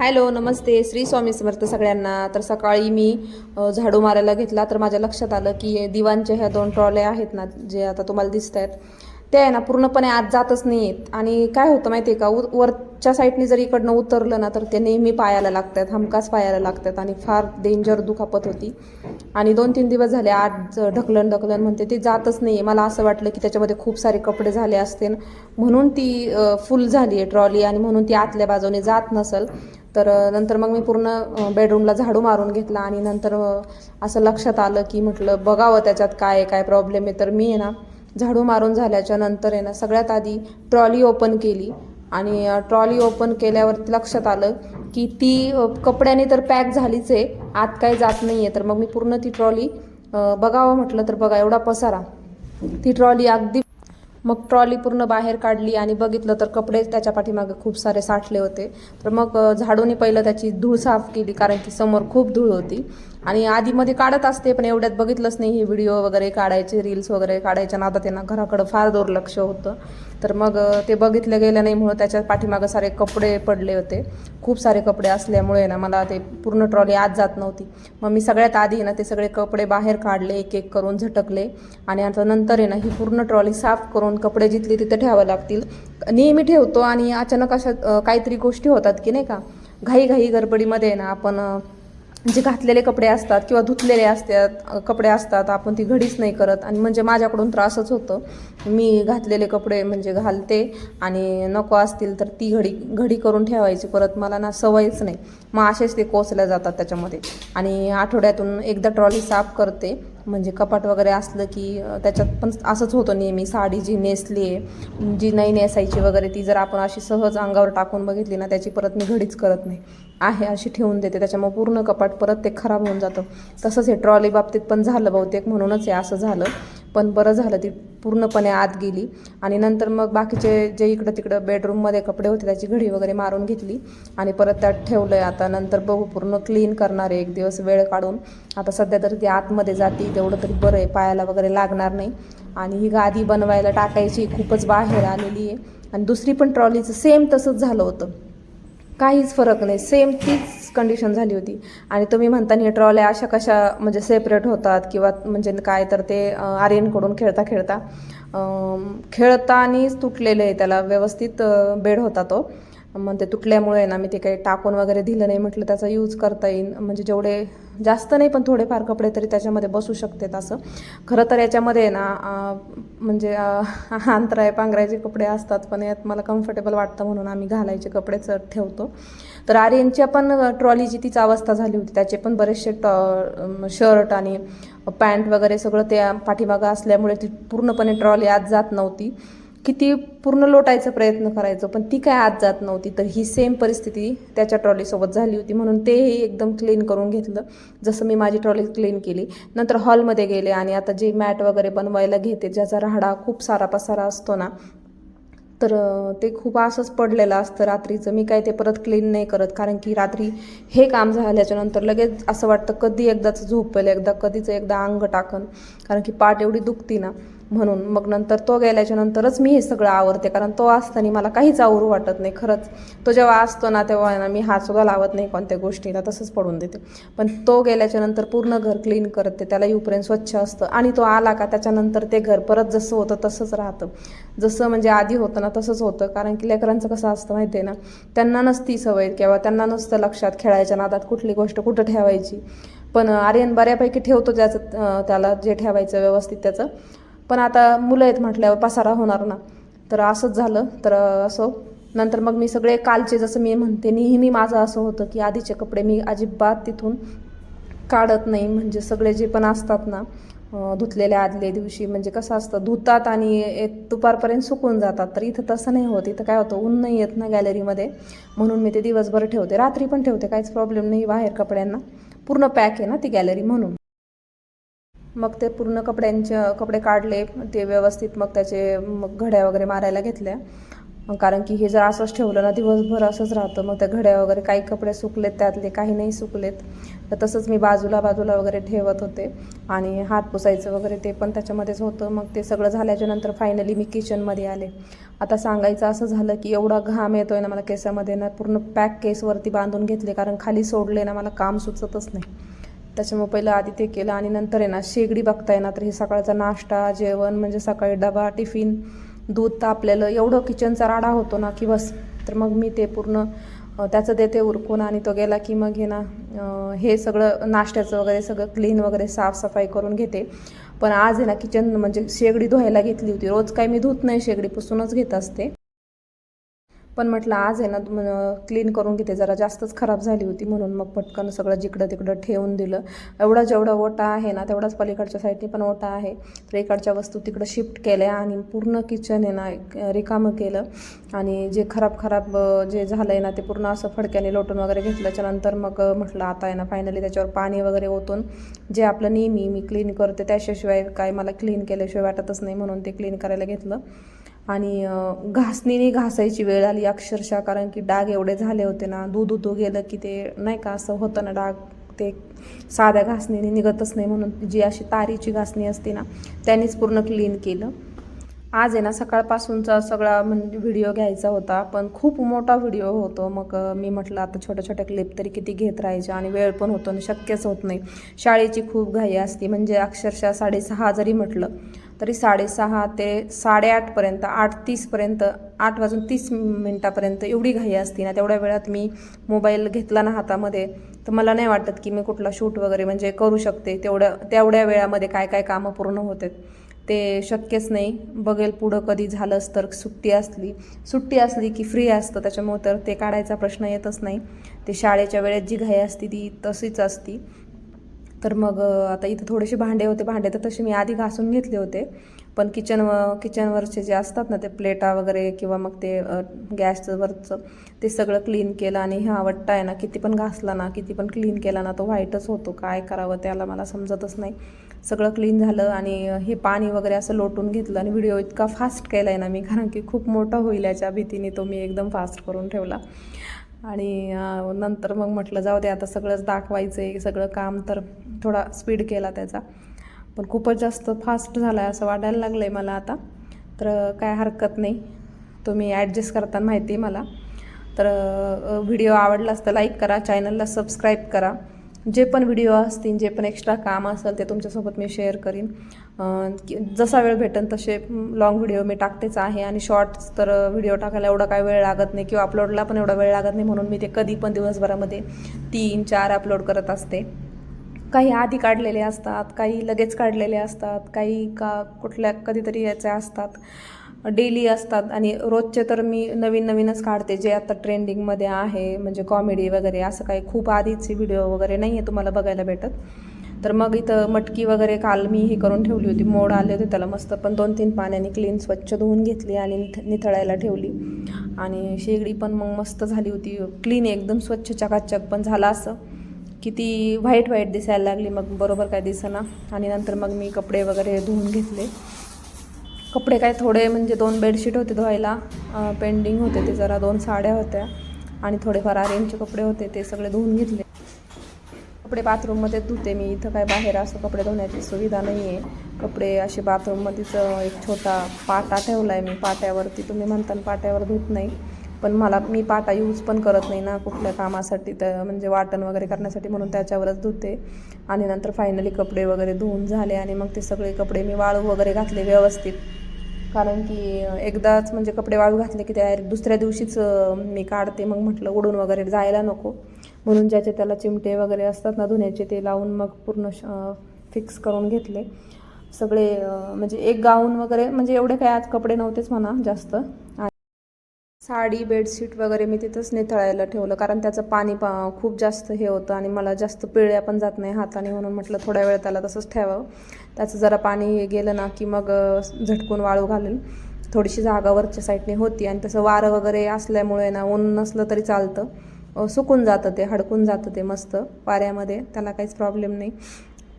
Hello नमस्ते. श्री स्वामी समर्थ सगळ्यांना. तर सकाळी मी झाडू मारायला घेतला. तर माझ्या लक्षात आलं की हे ह्या दोन ट्रॉल्या आहेत ना जे आता तुम्हाला दिसत आहेत त्या आहे ना पूर्णपणे आत जातच नाही आहेत आणि काय होतं माहिती आहे का उ वरच्या साईडने जर इकडनं उतरलं ना तर ते नेहमी पायाला लागतात हमखास पायाला लागतात आणि फार डेंजर दुखापत होती. आणि दोन तीन दिवस झाले आज ढकलण ढकलण म्हणते ते जातच नाही आहे मला असं वाटलं की त्याच्यामध्ये खूप सारे कपडे झाले असते म्हणून ती फुल झाली आहे ट्रॉली आणि म्हणून ती आतल्या बाजूने जात नसल. तर नंतर मग मी पूर्ण बेडरूमला झाडू मारून घेतला आणि नंतर असं लक्षात आलं की म्हटलं बघावं त्याच्यात काय काय प्रॉब्लेम आहे. तर मी आहे ना झाडू मारून झाल्याच्यानंतर आहे ना सगळ्यात आधी ट्रॉली ओपन केली आणि ट्रॉली ओपन केल्यावरती लक्षात आलं की ती कपड्याने तर पॅक झालीच आहे आत काही जात नाही आहे तर मग मी पूर्ण ती ट्रॉली बघावं म्हटलं तर बघा एवढा पसारा. ती ट्रॉली अगदी मग ट्रॉली पूर्ण बाहेर काढली आणि बघितलं तर कपडे त्याच्या पाठीमागे खूप सारे साठले होते. तर मग झाडूनी झाडूने पहिलं त्याची धूळ साफ केली कारण की समोर खूप धूळ होती. आणि आधीमध्ये काढत असते पण एवढ्यात बघितलंच नाही हे व्हिडिओ वगैरे काढायचे रील्स वगैरे काढायच्या नादात त्यांना घराकडं फार दुर्लक्ष होतं. तर मग ते बघितलं गेलं नाही म्हणून त्याच्या पाठीमागं सारे कपडे पडले होते. खूप सारे कपडे असल्यामुळे ना मला ते पूर्ण ट्रॉली आत जात नव्हती. मग मी सगळ्यात आधी ना ते सगळे कपडे बाहेर काढले एक एक करून झटकले. आणि आता नंतर आहे ना ही पूर्ण ट्रॉली साफ करून कपडे जिथले तिथे ठेवावं लागतील. नेहमी ठेवतो आणि अचानक अशा काहीतरी गोष्टी होतात की नाही का? घाई घाई गडबडीमध्ये आहे ना आपण जे घातलेले कपडे असतात किंवा धुतलेले असतात कपडे असतात आपण ती घडीच नाही करत. आणि म्हणजे माझ्याकडून त्रासच होतं. मी घातलेले कपडे म्हणजे घालते आणि नको असतील तर ती घडी घडी करून ठेवायची. परत मला ना सवयच नाही. मग असेच ते कोचल्या जातात त्याच्यामध्ये. आणि आठवड्यातून एकदा ट्रॉली साफ करते. म्हणजे कपाट वगैरे असलं की त्याच्यात पण असंच होतं नेहमी. साडी जी नेसली आहे जी नाही नेसायची वगैरे ती जर आपण अशी सहज अंगावर टाकून बघितली ना त्याची परत मी घडीच करत नाही. आहे अशी ठेवून देते. त्याच्यामुळे पूर्ण कपाट परत ते खराब होऊन जातं. तसंच हे ट्रॉली बाबतीत पण झालं बहुतेक. म्हणूनच हे असं झालं. पण बरं झालं. ती पूर्णपणे आत गेली आणि नंतर मग बाकीचे जे इकडं तिकडं बेडरूममध्ये कपडे होते त्याची घडी वगैरे मारून घेतली आणि परत त्यात ठेवलं आहे आता नंतर बघू पूर्ण क्लीन करणार आहे. एक दिवस वेळ काढून. आता सध्या तर ती आतमध्ये जाते. तेवढं तरी बरं आहे. पायाला वगैरे लागणार नाही. आणि ही गादी बनवायला टाकायची. खूपच बाहेर आलेली आहे. आणि दुसरी पण ट्रॉलीचं सेम तसंच झालं होतं. काहीच फरक नाही. सेम तीच कंडिशन झाली होती. आणि तुम्ही म्हणता हे ट्रॉल्या अशा कशा म्हणजे सेपरेट होतात किंवा म्हणजे काय तर ते आर्यनकडून खेळता खेळता खेळता खेळतानीच तुटलेले आहे त्याला व्यवस्थित बेड होता तो. मग ते तुटल्यामुळे ना मी ते काही टाकून वगैरे दिलं नाही म्हटलं त्याचा यूज करता येईल म्हणजे जेवढे जास्त नाही पण थोडेफार कपडे तरी त्याच्यामध्ये बसू शकतात असं. खरं तर याच्यामध्ये ना म्हणजे अंतराय पांघरायचे कपडे असतात पण यात मला कम्फर्टेबल वाटतं म्हणून आम्ही घालायचे कपडेच ठेवतो. तर आर्यनच्या पण ट्रॉलीची तीच अवस्था झाली होती. त्याचे पण बरेचसे टॉ शर्ट आणि पॅन्ट वगैरे सगळं त्या पाठीमागं असल्यामुळे ती पूर्णपणे ट्रॉली आत जात नव्हती. किती पूर्ण लोटायचा प्रयत्न करायचो पण ती काय आत जात नव्हती. तर ही सेम परिस्थिती त्याच्या ट्रॉलीसोबत झाली होती. म्हणून तेही एकदम क्लीन करून घेतलं. जसं मी माझी ट्रॉली क्लीन केली. नंतर हॉलमध्ये गेले आणि आता जे मॅट वगैरे बनवायला घेते ज्याचा राहाडा खूप सारा पसारा असतो ना तर ते खूप असंच पडलेलं असतं रात्रीचं. मी काय ते परत क्लीन नाही करत. कारण की रात्री हे काम झाल्याच्यानंतर लगेच असं वाटतं कधी एकदाच झोपेल एकदा कधीच एकदा अंग टाकन. कारण की पाठ एवढी दुखती ना. म्हणून मग नंतर तो गेल्याच्या नंतरच मी हे सगळं आवरते. कारण तो असताना मला काहीच आवरू वाटत नाही खरंच. तो जेव्हा असतो ना तेव्हा ना मी हात सुद्धा लावत नाही कोणत्या गोष्टीला तसंच पडून देते. पण तो गेल्याच्यानंतर पूर्ण घर क्लीन करते त्याला येऊपर्यंत स्वच्छ असतं. आणि तो आला का त्याच्यानंतर ते घर परत जसं होतं तसंच राहतं. जसं म्हणजे आधी होतं ना तसंच होतं. कारण की लेकरांचं कसं असतं माहिती आहे ना त्यांना नसती सवय किंवा त्यांना नसतं लक्षात खेळायच्या नादात कुठली गोष्ट कुठं ठेवायची. पण आर्यन बऱ्यापैकी ठेवतो त्याचं त्याला जे ठेवायचं व्यवस्थित त्याचं. पण आता मुलं आहेत म्हटल्यावर पसारा होणार ना. तर असंच झालं. तर असं नंतर मग मी सगळे कालचे जसं मी म्हणते नेहमी माझं असं होतं की आधीचे कपडे मी अजिबात तिथून काढत नाही. म्हणजे सगळे जे पण असतात ना धुतलेल्या आदल्या दिवशी म्हणजे कसं असतं धुतात आणि एक दुपारपर्यंत सुकून जातात. तर इथं तसं नाही होत. इथं काय होतं ऊन नाही येत ना गॅलरीमध्ये म्हणून मी ते दिवसभर ठेवते. रात्री पण ठेवते. काहीच प्रॉब्लेम नाही बाहेर कपड्यांना. पूर्ण पॅक आहे ना ती गॅलरी म्हणून. मग ते पूर्ण कपड्यांचे कपडे काढले ते व्यवस्थित मग त्याचे मग घड्या वगैरे मारायला घेतल्या. कारण की हे जर असंच ठेवलं ना दिवसभर असंच राहतं. मग त्या घड्या वगैरे काही कपडे सुकलेत त्यातले काही नाही सुकलेत. तर तसंच मी बाजूला बाजूला वगैरे ठेवत होते. आणि हात पुसायचं वगैरे ते पण त्याच्यामध्येच होतं. मग ते सगळं झाल्याच्यानंतर फायनली मी किचनमध्ये आले. आता सांगायचं असं झालं की एवढा घाम येतो आहे ना मला केसामध्ये ना पूर्ण पॅक केसवरती बांधून घेतले. कारण खाली सोडले ना मला काम सुचतच नाही. त्याच्यामुळे पहिलं आधी ते केलं आणि नंतर आहे ना शेगडी बघताय ना तर हे सकाळचा नाश्ता जेवण म्हणजे सकाळी डबा टिफिन दूध तापलेलं एवढं किचनचा राडा होतो ना की बस. तर मग मी ते पूर्ण त्याचं देते उरकून आणि तो गेला की मग हे ना हे सगळं नाश्त्याचं वगैरे सगळं क्लीन वगैरे साफसफाई करून घेते. पण आज आहे ना किचन म्हणजे शेगडी धुवायला घेतली होती. रोज काही मी धुत नाही शेगडी पुसूनच घेत असते. पण म्हटलं आज आहे ना क्लीन करून घेते. जरा जास्तच खराब झाली होती म्हणून मग पटकन सगळं जिकडं तिकडं ठेवून दिलं. एवढा जेवढा ओटा आहे ना तेवढाच पलीकडच्या साईडने पण ओटा आहे. तर इकडच्या वस्तू तिकडं शिफ्ट केल्या आणि पूर्ण किचन आहे ना रिकामं केलं. आणि जे खराब खराब जे झालं आहे ना ते पूर्ण असं फडक्याने लोटून वगैरे घेतल्याच्या नंतर मग म्हटलं आता आहे ना फायनली त्याच्यावर पाणी वगैरे ओतून जे आपलं नेहमी मी क्लीन करते त्याच्याशिवाय काय मला क्लीन केल्याशिवाय वाटतच नाही म्हणून ते क्लीन करायला घेतलं. आणि घासणीने घासायची वेळ आली अक्षरशः कारण की डाग एवढे झाले होते ना दूध उतू गेलं की ते नाही का असं होतं ना डाग ते साध्या घासणीने निघतच नाही म्हणून जी अशी तारीची घासणी असते ना त्यांनीच पूर्ण क्लीन केलं. आज आहे ना सकाळपासूनचा सगळा म्हणजे व्हिडिओ घ्यायचा होता पण खूप मोठा व्हिडिओ होतो. मग मी म्हटलं आता छोट्या छोट्या क्लिप तरी किती घेत राहायच्या आणि वेळ पण होतो आणि शक्यच होत नाही. शाळेची खूप घाई असते म्हणजे अक्षरशः साडेसहा जरी म्हटलं तरी साडेसहा ते साडेआठपर्यंत आठ तीसपर्यंत आठ वाजून तीस मिनटापर्यंत एवढी घाई असते ना तेवढ्या वेळात मी मोबाईल घेतला ना हातामध्ये तर मला नाही वाटत की मी कुठला शूट वगैरे म्हणजे करू शकते. तेवढ्या तेवढ्या वेळामध्ये काय काय कामं पूर्ण होतात ते शक्यच नाही. बघेल पुढं कधी झालंच तर सुट्टी असली सुट्टी असली की फ्री असतं त्याच्यामुळे तर ते काढायचा प्रश्न येतच नाही. ते शाळेच्या वेळेत जी घाई असते ती तशीच असती. तर मग आता इथं थोडेसे भांडे होते. भांडे तर तसे मी आधी घासून घेतले होते. पण किचन किचनवरचे जे असतात ना ते प्लेटा वगैरे किंवा मग ते गॅसवरचं गॅसचं वरचं ते सगळं क्लीन केलं आणि हा वट्टा आहे ना किती पण घासला ना किती पण क्लीन केला ना तो व्हाईटच होतो. काय करावं त्याला मला समजतच नाही. सगळं क्लीन झालं आणि हे पाणी वगैरे असं लोटून घेतलं आणि व्हिडिओ इतका फास्ट केला आहे ना मी कारण की खूप मोठा होईल याच्या भीतीने तो मी एकदम फास्ट करून ठेवला. आणि नंतर मग म्हटलं जाऊ दे आता सगळंच दाखवायचं आहे सगळं काम तर थोडा स्पीड केला त्याचा. पण खूपच जास्त फास्ट झाला आहे असं वाटायला लागलं आहे मला आता. तर काय हरकत नाही. तुम्ही ॲडजस्ट करताना माहिती आहे मला. तर व्हिडिओ आवडलाच तर लाईक करा. चॅनलला सबस्क्राईब करा. जे पण व्हिडिओ असतील जे पण एक्स्ट्रा काम असेल ते तुमच्यासोबत मी शेअर करीन. की- जसा वेळ भेटेल तसे लॉंग व्हिडिओ मी टाकतेच आहे. आणि शॉर्ट्स तर व्हिडिओ टाकायला एवढा काय वेळ लागत नाही किंवा अपलोडला पण एवढा वेळ लागत नाही म्हणून मी ते कधी पण दिवसभरामध्ये तीन चार अपलोड करत असते. काही आधी काढलेले असतात काही लगेच काढलेले असतात काही का कुठल्या कधीतरी याचे असतात. डेली असतात आणि रोजचे तर मी नवीन नवीनच काढते जे आता ट्रेंडिंगमध्ये आहे म्हणजे कॉमेडी वगैरे असं काही खूप आधीचे व्हिडिओ वगैरे नाही आहे तुम्हाला बघायला भेटत. तर मग इथं मटकी वगैरे काल मी हे करून ठेवली होती मोड आले होते त्याला मस्त पण दोन तीन पाण्याने क्लीन स्वच्छ धुवून घेतली आणि निथ निथळायला ठेवली. आणि शेगडी पण मग मस्त झाली होती क्लीन एकदम स्वच्छ चकाचक पण झाला असं. की ती व्हाईट व्हाईट दिसायला लागली मग बरोबर काय दिसेना. आणि नंतर मग मी कपडे वगैरे धुवून घेतले. कपडे काय थोडे म्हणजे दोन बेडशीट होते धुवायला पेंडिंग होते ते जरा दोन साड्या होत्या. आणि थोडेफार आरेंजचे कपडे होते ते सगळे धुवून घेतले. कपडे बाथरूममध्येच धुते मी. इथं काय बाहेर असं कपडे धुण्याची सुविधा नाही आहे कपडे असे बाथरूममध्येच एक छोटा पाटा ठेवला आहे मी. पाट्यावरती तुम्ही म्हणता पाट्यावर धुत नाही. पण मला मी पाटा यूज पण करत नाही ना कुठल्या कामासाठी तर म्हणजे वाटण वगैरे करण्यासाठी म्हणून त्याच्यावरच धुते. आणि नंतर फायनली कपडे वगैरे धुवून झाले आणि मग ते सगळे कपडे मी वाळू वगैरे घातले व्यवस्थित. कारण की एकदाच म्हणजे कपडे वाळू घातले की त्या दुसऱ्या दिवशीच मी काढते. मग म्हटलं उडून वगैरे जायला नको. म्हणून ज्याचे त्याला चिमटे वगैरे असतात ना धुण्याचे ते लावून मग पूर्ण फिक्स करून घेतले. सगळे म्हणजे एक गाऊन वगैरे म्हणजे एवढे काय आज कपडे नव्हतेच म्हणा जास्त. साडी बेडशीट वगैरे मी तिथंच निथळायला ठेवलं. कारण त्याचं पाणी पा खूप जास्त हे होतं आणि मला जास्त पिळ्या पण जात नाही हाताने म्हणून म्हटलं थोड्या वेळ त्याला तसंच ठेवावं. त्याचं जरा पाणी हे गेलं ना की मग झटकून वाळू घालेल. थोडीशी जागा वरच्या साईडने होती आणि तसं वारं वगैरे असल्यामुळे ना ऊन नसलं तरी चालतं. सुकून जातं ते हडकून जातं ते मस्त वाऱ्यामध्ये. त्याला काहीच प्रॉब्लेम नाही.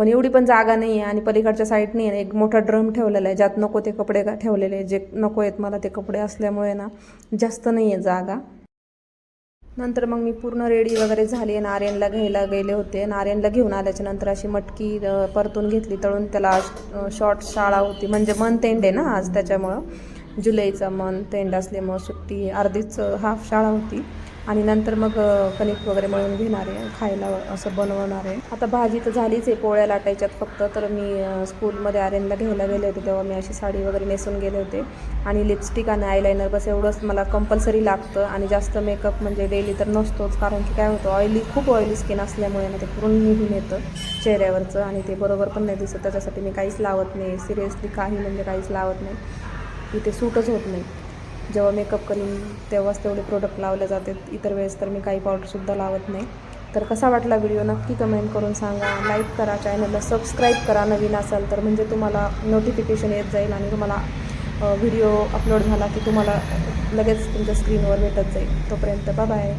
पण एवढी पण जागा नाही आहे आणि पलीकडच्या साईडने आहे ना एक मोठा ड्रम ठेवलेला आहे. ज्यात नको ते कपडे का- ठेवलेले जे नको आहेत मला ते कपडे असल्यामुळे ना जास्त नाही आहे जागा. नंतर मग मी पूर्ण रेडी वगैरे झाली. आहे नारायणला घ्यायला गेले होते. नारायणला घेऊन आल्याच्यानंतर अशी मटकी परतून घेतली तळून त्याला शॉर्ट शाळा होती. म्हणजे मंथ एंड आहे ना आज त्याच्यामुळं. जुलैचा मंथ एंड असल्यामुळं सुट्टी अर्धीच हाफ शाळा होती. आणि नंतर मग कणिक वगैरे मळून घेणार आहे खायला असं बनवणार आहे. आता भाजी तर झालीच आहे पोळ्या लाटायच्यात फक्त. तर मी स्कूलमध्ये आर्यनला घ्यायला गेले होते तेव्हा मी अशी साडी वगैरे नेसून गेले होते. आणि लिपस्टिक आणि आयलायनर बस एवढंच मला कंपल्सरी लागतं. आणि जास्त मेकअप म्हणजे डेली तर नसतोच कारण की काय होतं ऑइली खूप ऑइली स्किन असल्यामुळे ना ते पूर्ण निघून येतं चेहऱ्यावरचं. आणि ते बरोबर पण नाही दिसत त्याच्यासाठी मी काहीच लावत नाही. सिरियसली काही म्हणजे काहीच लावत नाही. की ते सूटच होत नाही. जेव्हा मेकअप करीन तेव्हाच तेवढे प्रोडक्ट लावले जाते इतर वेळेस तर मी काही पावडरसुद्धा लावत नाही. तर कसा वाटला व्हिडिओ नक्की कमेंट करून सांगा. लाईक करा चॅनलला सबस्क्राईब करा नवीन असाल तर म्हणजे तुम्हाला नोटिफिकेशन येत जाईल आणि तुम्हाला व्हिडिओ अपलोड झाला की तुम्हाला लगेच तुमच्या स्क्रीनवर भेटत जाईल. तोपर्यंत बाय